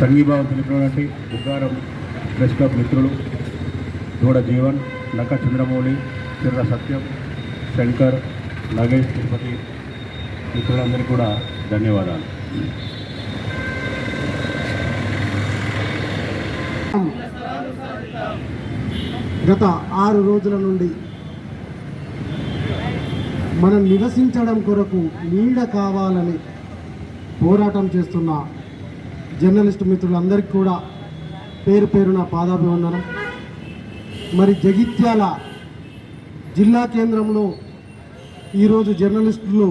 సంఘీభావం తెలిపినటువంటి Buggaram press club మిత్రులు దూడ జీవన్ నక్క చంద్రమౌళి చిర్ర సత్యం శంకర్ నగేష్ తిరుపతి మిత్రులందరికీ కూడా ధన్యవాదాలు. గత ఆరు రోజుల నుండి మనం నివసించడం కొరకు నీడ కావాలని పోరాటం చేస్తున్న జర్నలిస్ట్ మిత్రులందరికీ కూడా పేరు పేరున పాదాభివందనం. మరి జగిత్యాల జిల్లా కేంద్రంలో ఈరోజు జర్నలిస్టులు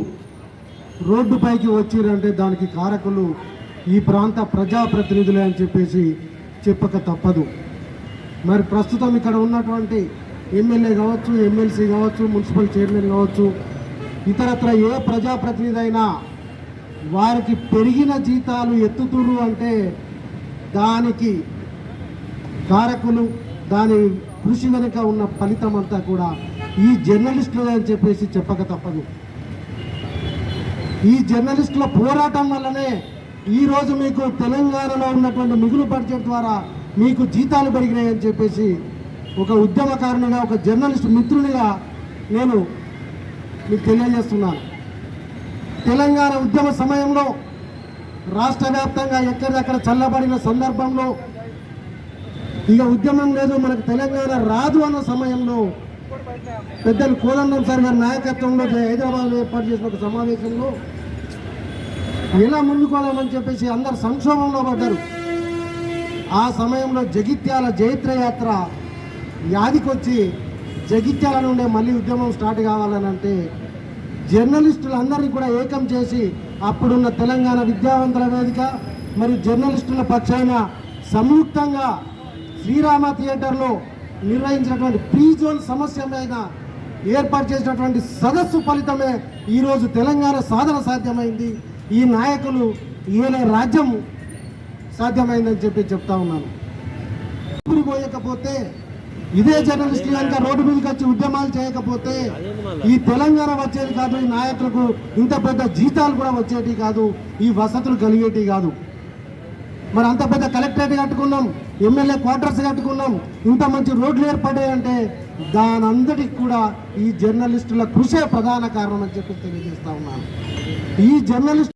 రోడ్డుపైకి వచ్చిరంటే దానికి కారకులు ఈ ప్రాంత ప్రజాప్రతినిధులే అని చెప్పేసి చెప్పక తప్పదు. మరి ప్రస్తుతం ఇక్కడ ఉన్నటువంటి ఎమ్మెల్యే కావచ్చు ఎమ్మెల్సీ కావచ్చు మున్సిపల్ చైర్మన్ కావచ్చు ఇతరత్ర ఏ ప్రజాప్రతినిధి అయినా వారికి పెరిగిన జీతాలు ఎత్తుతురు అంటే దానికి కారకులు దాని కృషి వెనుక ఉన్న ఫలితం అంతా కూడా ఈ జర్నలిస్టులే అని చెప్పేసి చెప్పక తప్పదు. ఈ జర్నలిస్టుల పోరాటం వల్లనే ఈరోజు మీకు తెలంగాణలో ఉన్నటువంటి మిగులు బడ్జెట్ ద్వారా మీకు జీతాలు పెరిగినాయని చెప్పేసి ఒక ఉద్యమకారునిగా ఒక జర్నలిస్ట్ మిత్రునిగా నేను మీకు తెలియజేస్తున్నాను. తెలంగాణ ఉద్యమ సమయంలో రాష్ట్ర వ్యాప్తంగా ఎక్కడిదక్కడ చల్లబడిన సందర్భంలో ఇక ఉద్యమం లేదు మనకు తెలంగాణ రాదు అన్న సమయంలో పెద్దలు కోదండం సార్ గారి నాయకత్వంలో హైదరాబాద్లో ఏర్పాటు చేసిన ఒక సమావేశంలో ఎలా ముందుకోవాలని చెప్పేసి అందరు సంక్షోభంలో పడ్డారు. ఆ సమయంలో జగిత్యాల జైత్ర యాత్ర యాదికొచ్చి జగిత్యాల నుండే మళ్ళీ ఉద్యమం స్టార్ట్ కావాలని అంటే జర్నలిస్టులందరినీ కూడా ఏకం చేసి అప్పుడున్న తెలంగాణ విద్యావంతుల వేదిక మరియు జర్నలిస్టుల పక్షాన సంయుక్తంగా శ్రీరామ థియేటర్లో నిర్వహించినటువంటి ప్రీ జోన్ సమస్య మీద ఏర్పాటు చేసినటువంటి సదస్సు ఫలితమే ఈరోజు తెలంగాణ సాధన సాధ్యమైంది. ఈ నాయకులు ఈయన రాజ్యం సాధ్యమైందని చెప్పి చెప్తా ఉన్నాను. ఊరికి పోయకపోతే ఇదే జర్నలిస్టులు కనుక రోడ్డు మీదకి వచ్చి ఉద్యమాలు చేయకపోతే ఈ తెలంగాణ వచ్చేది కాదు ఈ నాయకులకు ఇంత పెద్ద జీతాలు కూడా వచ్చేటి కాదు ఈ వసతులు కలిగేటి కాదు. మరి అంత పెద్ద కలెక్టరేట్ కట్టుకున్నాం ఎమ్మెల్యే క్వార్టర్స్ కట్టుకున్నాం ఇంత మంచి రోడ్లు ఏర్పడాయంటే దానంతటికి కూడా ఈ జర్నలిస్టుల కృషే ప్రధాన కారణం అని చెప్పి తెలియజేస్తా ఉన్నాను. ఈ జర్నలిస్ట్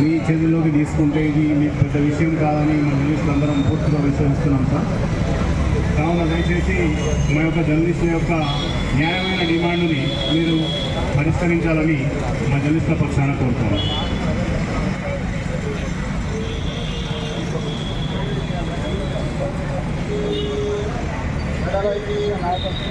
మీ చేతుల్లోకి తీసుకుంటే ఇది మీకు పెద్ద విషయం కాదని మన జర్నలిస్టులు అందరం పూర్తిగా విశ్వసిస్తున్నాం సార్. కావున దయచేసి మా యొక్క జర్నలిస్టుల యొక్క న్యాయమైన డిమాండ్ని మీరు పరిష్కరించాలని మా జర్నలిస్టుల పక్షాన కోరుతున్నాం. నాయకత్వం